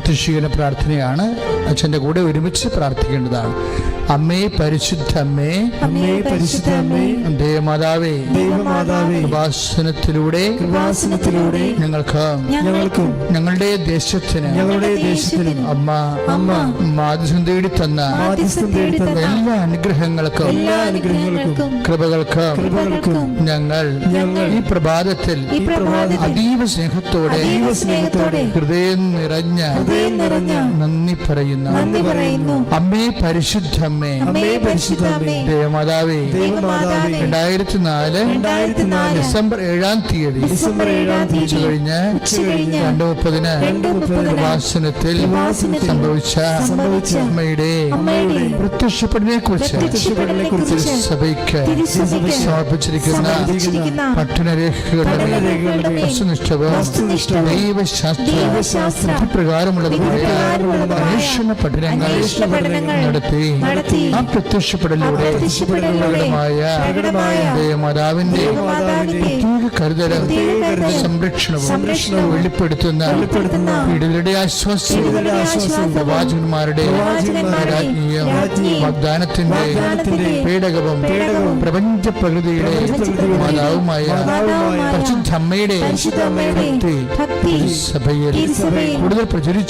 പ്രത്യക്ഷീകരണ പ്രാർത്ഥനയാണ്. അച്ഛന്റെ കൂടെ ഒരുമിച്ച് പ്രാർത്ഥിക്കേണ്ടതാണ്. അമ്മേ പരിശുദ്ധ അമ്മേ അമ്മേ പരിശുദ്ധ അമ്മേ ദേവമാതാവേ. ദേവമാതാവേ. ഉപാസനത്തിലൂടെ കൃപാസനത്തിലൂടെ ഞങ്ങൾക്ക് ഞങ്ങൾക്കും ഞങ്ങളുടെ ദേശത്തിന് ഞങ്ങളുടെ ദേശത്തിന് അമ്മ അമ്മ മാധ്യം തേടി തന്ന മാധ്യസ്ഥം തേടി തന്ന എല്ലാ അനുഗ്രഹങ്ങൾക്കും എല്ലാ അനുഗ്രഹങ്ങൾക്കും കൃപകൾക്ക് കൃപകൾക്കും ഞങ്ങൾ ഞങ്ങൾ ഈ പ്രഭാതത്തിൽ ഈ പ്രഭാതത്തിൽ അതീവ സ്നേഹത്തോടെ അതീവ സ്നേഹത്തോടെ ഹൃദയം നിറഞ്ഞ ഹൃദയം നിറഞ്ഞ നന്ദി പറയുന്നു. നന്ദി പറയുന്നു. അമ്മേ പരിശുദ്ധമ്മേ അമ്മേ പരിശുദ്ധമ്മേ ദേവമാതാവേ. ദേവമാതാവേ. രണ്ടായിരത്തി നാല് രണ്ടായിരത്തി നാല് ഡിസംബർ ഏഴാം തീയതി. ഡിസംബർ ഏഴാം തീയതി. ഉച്ചകഴിഞ്ഞ് രണ്ട് മുപ്പതിന് ഉപാസനത്തിൽ സംഭവിച്ച സംഭവിച്ച അമ്മയുടെ അമ്മയുടെ കുറിച്ച് സഭയ്ക്ക് സമർപ്പിച്ചിരിക്കുന്ന പഠനരേഖകളുടെ വസ്തുനിഷ്ഠവും ദൈവശാസ്ത്ര വിധിപ്രകാരമുള്ളതുമായ അന്വേഷണ പഠനങ്ങൾ നടത്തി ആ പ്രത്യക്ഷപ്പെടലിലൂടെ പ്രകടമായ പ്രത്യേക കരുതലും സംരക്ഷണവും വെളിപ്പെടുത്തുന്ന വെളിപ്പെടുത്തുന്ന ആശ്വാസം പ്രവാചകന്മാരുടെ വാഗ്ദാനത്തിന്റെ പേടകവും പ്രപഞ്ച പ്രകൃതിയുടെ മാതാവുമായ മാതാവുമായ പരിശുദ്ധ അമ്മയുടെ പരിശുദ്ധ അമ്മയുടെ ഭക്തി സഭയിൽ കൂടുതൽ പ്രചരിച്ച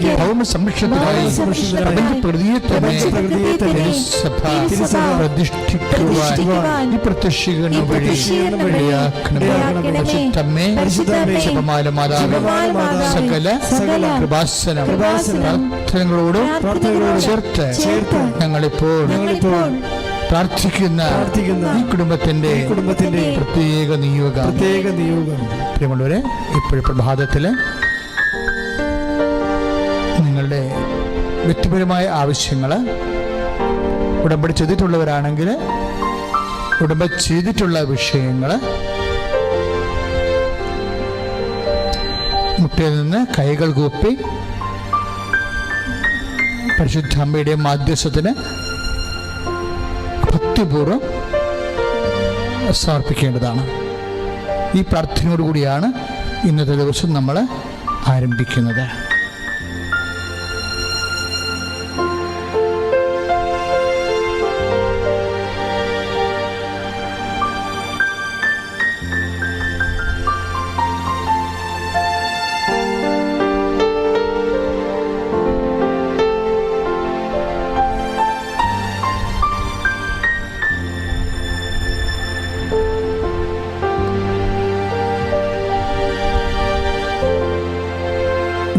ഭൗമ സംരക്ഷണത്തിനായി തന്നെ തന്നെ പ്രതിഷ്ഠിക്കുവാൻ പ്രതിഷ്ഠിക്കുവാൻ ഈ പ്രത്യക്ഷീകരണം വഴി. പരിശുദ്ധമ്മേ മാതാവേ. സകല കൃപാസനം പ്രാർത്ഥനകളോടും ചേർത്ത് ഞങ്ങളിപ്പോൾ പ്രാർത്ഥിക്കുന്ന ഈ കുടുംബത്തിന്റെ കുടുംബത്തിന്റെ പ്രത്യേക നിയോഗം. പ്രത്യേക നിയോഗം. പ്രിയമുള്ളവരെ ഇപ്പോഴും പ്രഭാതത്തിൽ നിങ്ങളുടെ വ്യക്തിപരമായ ആവശ്യങ്ങൾ ഉടമ്പടി ചെയ്തിട്ടുള്ളവരാണെങ്കിൽ ഉടമ്പ ചെയ്തിട്ടുള്ള വിഷയങ്ങൾ മുട്ടയിൽ നിന്ന് കൈകൾ കൂപ്പി പരിശുദ്ധ അമ്മയുടെ മാധ്യസ്ഥത്തിന് ഭക്തിപൂർവം സമർപ്പിക്കേണ്ടതാണ്. ഈ പ്രാർത്ഥനയോടുകൂടിയാണ് ഇന്നത്തെ ദിവസം നമ്മൾ ആരംഭിക്കുന്നത്.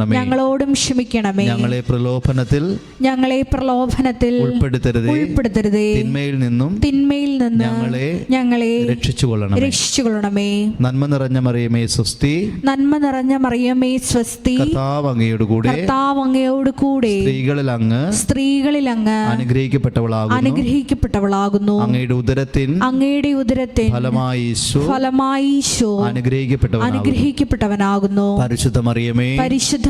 ക്ഷമിക്കണമേ. ഞങ്ങളോടും ക്ഷമിക്കണമേ. ഞങ്ങളെ പ്രലോഭനത്തിൽ ഞങ്ങളെ പ്രലോഭനത്തിൽ ഉൾപ്പെടുത്തരുതേ. ഉൾപ്പെടുത്തരുതേ. തിന്മയിൽ നിന്നും തിന്മയിൽ നിന്ന് ഞങ്ങളെ ഞങ്ങളെ രക്ഷിച്ചുകൊള്ളണമേ. രക്ഷിച്ചുകൊള്ളണമേ. നന്മ നിറഞ്ഞ മറിയമേ സ്വസ്തി. നന്മ നിറഞ്ഞ മറിയമേ സ്വസ്തി. കർത്താവ് അങ്ങയുടെ കൂടെ. കർത്താവ് അങ്ങയോട് കൂടെ. സ്ത്രീകളിൽ അങ്ങ് സ്ത്രീകളിൽ അങ്ങ് അനുഗ്രഹിക്കപ്പെട്ടവളാകുന്നു. അനുഗ്രഹിക്കപ്പെട്ടവളാകുന്നു. അങ്ങയുടെ ഉദരത്തിൻ അങ്ങയുടെ ഉദരത്തിൻ ഫലമായി ഈശോ ഫലമായി ഈശോ അനുഗ്രഹിക്കപ്പെട്ടവനാകുന്നു. പരിശുദ്ധ മറിയമേ. പരിശുദ്ധ